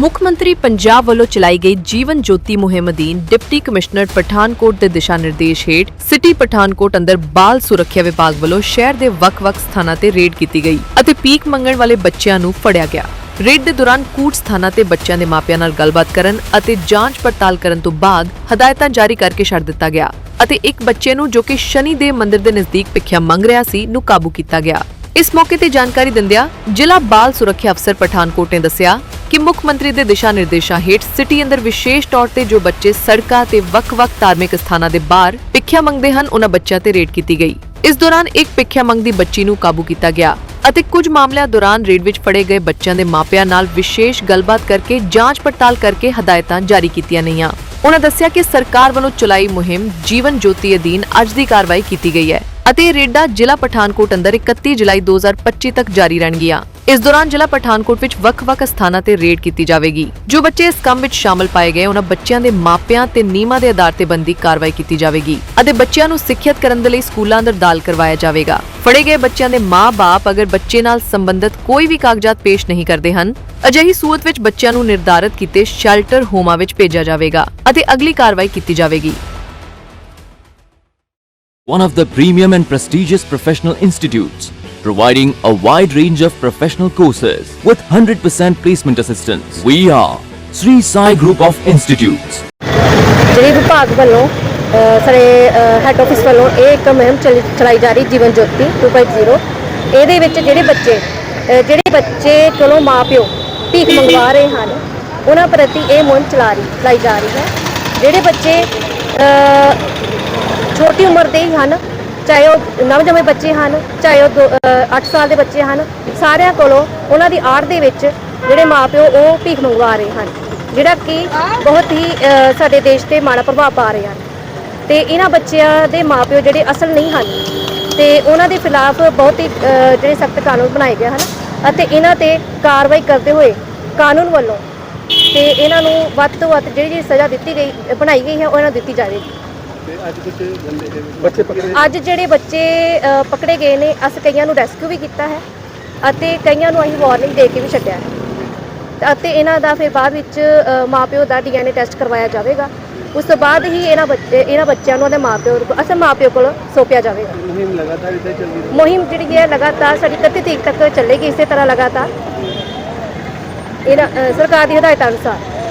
ਮੁੱਖ ਮੰਤਰੀ ਪੰਜਾਬ ਵੱਲੋਂ ਚਲਾਈ ਗਈ ਜੀਵਨ ਜੋਤੀ ਮੁਹਿੰਮ ਅਧੀਨ ਡਿਪਟੀ ਕਮਿਸ਼ਨਰ ਪਠਾਨਕੋਟ ਦੇ ਦਿਸ਼ਾ ਨਿਰਦੇਸ਼ ਹੇਠ ਸਿਟੀ ਪਠਾਨਕੋਟ ਅੰਦਰ ਬਾਲ ਸੁਰੱਖਿਆ ਵਿਭਾਗ ਵੱਲੋਂ ਸ਼ਹਿਰ ਦੇ ਵੱਖ-ਵੱਖ ਸਥਾਨਾਂ ਤੇ ਰੇਡ ਕੀਤੀ ਗਈ ਅਤੇ ਪੀਕ ਮੰਗਣ ਵਾਲੇ ਬੱਚਿਆਂ ਨੂੰ ਫੜਿਆ ਗਿਆ। ਰੇਡ ਦੇ ਦੌਰਾਨ ਕੂਟ ਸਥਾਨਾਂ ਤੇ ਬੱਚਿਆਂ ਦੇ ਮਾਪਿਆਂ ਨਾਲ ਗੱਲਬਾਤ ਕਰਨ ਅਤੇ ਜਾਂਚ ਪੜਤਾਲ ਕਰਨ ਤੋਂ ਬਾਅਦ ਹਦਾਇਤਾਂ ਜਾਰੀ ਕਰਕੇ ਛੱਡ ਦਿੱਤਾ ਗਿਆ ਅਤੇ ਇੱਕ ਬੱਚੇ ਨੂੰ ਜੋ ਕਿ ਸ਼ਨੀ ਦੇਵ ਮੰਦਿਰ ਦੇ ਨਜ਼ਦੀਕ ਭਿੱਖਿਆ ਮੰਗ ਰਿਹਾ ਸੀ, ਨੂੰ ਕਾਬੂ ਕੀਤਾ ਗਿਆ। ਇਸ ਮੌਕੇ ਤੇ ਜਾਣਕਾਰੀ ਦਿੰਦਿਆਂ ਜ਼ਿਲ੍ਹਾ ਬਾਲ ਸੁਰੱਖਿਆ ਅਫਸਰ ਪਠਾਨਕੋਟ ਨੇ ਦੱਸਿਆ ਕਿ ਮੁੱਖ ਮੰਤਰੀ ਦੇ ਦਿਸ਼ਾ ਨਿਰਦੇਸ਼ਾਂ ਹੇਠ ਸਿਟੀ ਅੰਦਰ ਵਿਸ਼ੇਸ਼ ਤੌਰ ਤੇ ਜੋ ਬੱਚੇ ਸੜਕਾਂ ਤੇ ਵੱਖ-ਵੱਖ ਧਾਰਮਿਕ ਸਥਾਨਾਂ ਦੇ ਬਾਹਰ ਭਿੱਖਿਆ ਮੰਗਦੇ ਹਨ, ਉਹਨਾਂ ਬੱਚਿਆਂ ਤੇ ਰੇਡ ਕੀਤੀ ਗਈ। ਇਸ ਦੌਰਾਨ ਇੱਕ ਭਿੱਖਿਆ ਮੰਗਦੀ ਬੱਚੀ ਨੂੰ ਕਾਬੂ ਕੀਤਾ ਗਿਆ ਅਤੇ ਕੁਝ ਮਾਮਲਿਆਂ ਦੌਰਾਨ ਰੇਡ ਵਿੱਚ ਫੜੇ ਗਏ ਬੱਚਿਆਂ ਦੇ ਮਾਪਿਆਂ ਨਾਲ ਵਿਸ਼ੇਸ਼ ਗੱਲਬਾਤ ਕਰਕੇ ਜਾਂਚ ਪੜਤਾਲ ਕਰਕੇ ਹਦਾਇਤਾਂ ਜਾਰੀ ਕੀਤੀਆਂ ਗਈਆਂ ਉਹਨਾਂ ਦੱਸਿਆ ਕਿ ਸਰਕਾਰ ਵੱਲੋਂ ਚਲਾਈ ਮੁਹਿੰਮ ਜੀਵਨ ਜੋਤੀ ਅਧੀਨ ਅੱਜ ਦੀ ਕਾਰਵਾਈ ਕੀਤੀ ਗਈ ਹੈ ਅਤੇ ਰੇਡਾ ਜ਼ਿਲ੍ਹਾ ਪਠਾਨਕੋਟ ਅੰਦਰ 31 ਜੁਲਾਈ 2025 ਤੱਕ ਜਾਰੀ ਰਹਿਣਗੀਆਂ। ਇਸ ਦੌਰਾਨ ਜ਼ਿਲ੍ਹਾ ਪਠਾਨਕੋਟ ਵਿੱਚ ਵੱਖ-ਵੱਖ ਸਥਾਨਾਂ ਤੇ ਰੇਡ ਕੀਤੀ ਜਾਵੇਗੀ। ਜੋ ਬੱਚੇ ਇਸ ਕੰਮ ਵਿੱਚ ਸ਼ਾਮਲ ਪਾਏ ਗਏ ਉਹਨਾਂ ਬੱਚਿਆਂ ਦੇ ਮਾਪਿਆਂ ਤੇ ਨੀਮਾਂ ਦੇ ਆਧਾਰ ਤੇ ਬੰਦੀ ਕਾਰਵਾਈ ਕੀਤੀ ਜਾਵੇਗੀ ਅਤੇ ਬੱਚਿਆਂ ਨੂੰ ਸਿੱਖਿਅਤ ਕਰਨ ਦੇ ਲਈ ਸਕੂਲਾਂ ਅੰਦਰ ਦਾਲ ਕਰਵਾਇਆ ਜਾਵੇਗਾ। ਫੜੇ ਗਏ ਬੱਚਿਆਂ ਦੇ ਮਾਂ-ਬਾਪ ਅਗਰ ਬੱਚੇ ਨਾਲ ਸੰਬੰਧਿਤ ਕੋਈ ਵੀ ਕਾਗਜ਼ਾਤ ਪੇਸ਼ ਨਹੀਂ ਕਰਦੇ ਹਨ ਅਜਿਹੀ ਸੂਰਤ ਵਿੱਚ ਬੱਚਿਆਂ ਨੂੰ ਨਿਰਧਾਰਤ ਕੀਤੇ ਸ਼ੈਲਟਰ ਹੋਮਾਂ ਵਿੱਚ ਭੇਜਿਆ ਜਾਵੇਗਾ ਅਤੇ ਅਗਲੀ ਕਾਰਵਾਈ ਕੀਤੀ ਜਾਵੇਗੀ। One of the premium and prestigious professional institutes, providing a wide range of professional courses with 100% placement assistance. We are Sri Sai Group of Institutes. ਜਿਹੜੀ ਵਿਭਾਗ ਵੱਲੋਂ ਅ, ਹੈੱਡ ਆਫਿਸ ਵੱਲੋਂ ਇਹ ਇੱਕ ਮੁਹਿੰਮ ਚਲਾਈ ਜਾ ਰਹੀ ਜੀਵਨ ਜੋਤੀ 2.0 ਇਹਦੇ ਵਿੱਚ ਜਿਹੜੇ ਬੱਚੇ ਜਿਹੜੇ ਬੱਚੇ ਚਲੋ ਮਾਪਿਓ ਭੀਖ ਮੰਗਵਾ ਰਹੇ ਹਨ ਉਹਨਾਂ ਪ੍ਰਤੀ ਇਹ ਮੁਹਿੰਮ ਚਲਾ ਰਹੀ ਚਲਾਈ ਜਾ ਰਹੀ ਹੈ ਜਿਹੜੇ ਬੱਚੇ ਛੋਟੀ ਉਮਰ ਦੇ ਹੀ ਹਨ ਚਾਹੇ ਉਹ ਨਵਜੰਮੇ ਬੱਚੇ ਹਨ, ਚਾਹੇ ਉਹ 8 ਸਾਲ ਦੇ ਬੱਚੇ ਹਨ, ਸਾਰਿਆਂ ਕੋਲੋਂ ਉਹਨਾਂ ਦੀ ਆੜ ਦੇ ਵਿੱਚ ਜਿਹੜੇ ਮਾਪਿਓ ਉਹ ਭੀਖ ਮੰਗਵਾ ਰਹੇ ਹਨ, ਜਿਹੜਾ ਕਿ ਬਹੁਤ ਹੀ ਸਾਡੇ ਦੇਸ਼ ਤੇ ਮਾੜਾ ਪ੍ਰਭਾਵ ਪਾ ਰਹੇ ਹਨ। ਤੇ ਇਹਨਾਂ ਬੱਚਿਆਂ ਦੇ ਮਾਪਿਓ ਜਿਹੜੇ ਅਸਲ ਨਹੀਂ ਹਨ, ਤੇ ਉਹਨਾਂ ਦੇ ਖਿਲਾਫ ਬਹੁਤ ਹੀ ਜਿਹੜੇ ਸਖਤ ਕਾਨੂੰਨ ਬਣਾਏ ਗਏ ਹਨ ਅਤੇ ਇਹਨਾਂ ਤੇ ਕਾਰਵਾਈ ਕਰਦੇ ਹੋਏ ਕਾਨੂੰਨ ਵੱਲੋਂ ਤੇ ਇਹਨਾਂ ਨੂੰ ਵੱਧ ਤੋਂ ਵੱਧ ਜਿਹੜੀ ਜਿਹੜੀ ਸਜ਼ਾ ਦਿੱਤੀ ਗਈ, ਬਣਾਈ ਗਈ ਹੈ, ਉਹ ਇਹਨਾਂ ਨੂੰ ਦਿੱਤੀ ਜਾਵੇਗੀ। ਅੱਜ ਜਿਹੜੇ ਬੱਚੇ ਅ, ਪਕੜੇ ਗਏ ਨੇ ਅਸੀਂ ਕਈਆਂ ਨੂੰ ਰੈਸਕਿਊ ਵੀ ਕੀਤਾ ਹੈ ਅਤੇ ਕਈਆਂ ਨੂੰ ਅਸੀਂ ਵਾਰਨਿੰਗ ਦੇ ਕੇ ਵੀ ਛੱਡਿਆ ਹੈ। ਅਤੇ ਇਹਨਾਂ ਦਾ ਫਿਰ ਬਾਅਦ ਵਿੱਚ ਅ, ਮਾਪਿਓ ਦਾ ਡੀਐਨਏ ਟੈਸਟ ਕਰਵਾਇਆ ਜਾਵੇਗਾ। ਉਸ ਤੋਂ ਬਾਅਦ ਹੀ ਇਹਨਾਂ ਬੱਚੇ ਇਹਨਾਂ ਬੱਚਿਆਂ ਨੂੰ ਉਹਦੇ ਮਾਪਿਓ ਕੋਲ ਅਸਲ ਮਾਪਿਓ ਕੋਲ ਸੌਂਪਿਆ ਜਾਵੇਗਾ। ਮੁਹਿੰਮ ਲਗਾਤਾਰ ਇਦਾਂ ਚੱਲਦੀ ਰਹੀ ਮੁਹਿੰਮ ਜਿਹੜੀ ਹੈ ਲਗਾਤਾਰ ਸਾਡੀ 31 ਤਰੀਕ ਤੱਕ ਚੱਲੇਗੀ ਇਸੇ ਤਰ੍ਹਾਂ ਲਗਾਤਾਰ। ਇਹਨਾਂ ਅ, ਸਰਕਾਰ ਦੀ ਹਦਾਇਤਾਂ ਅਨੁਸਾਰ।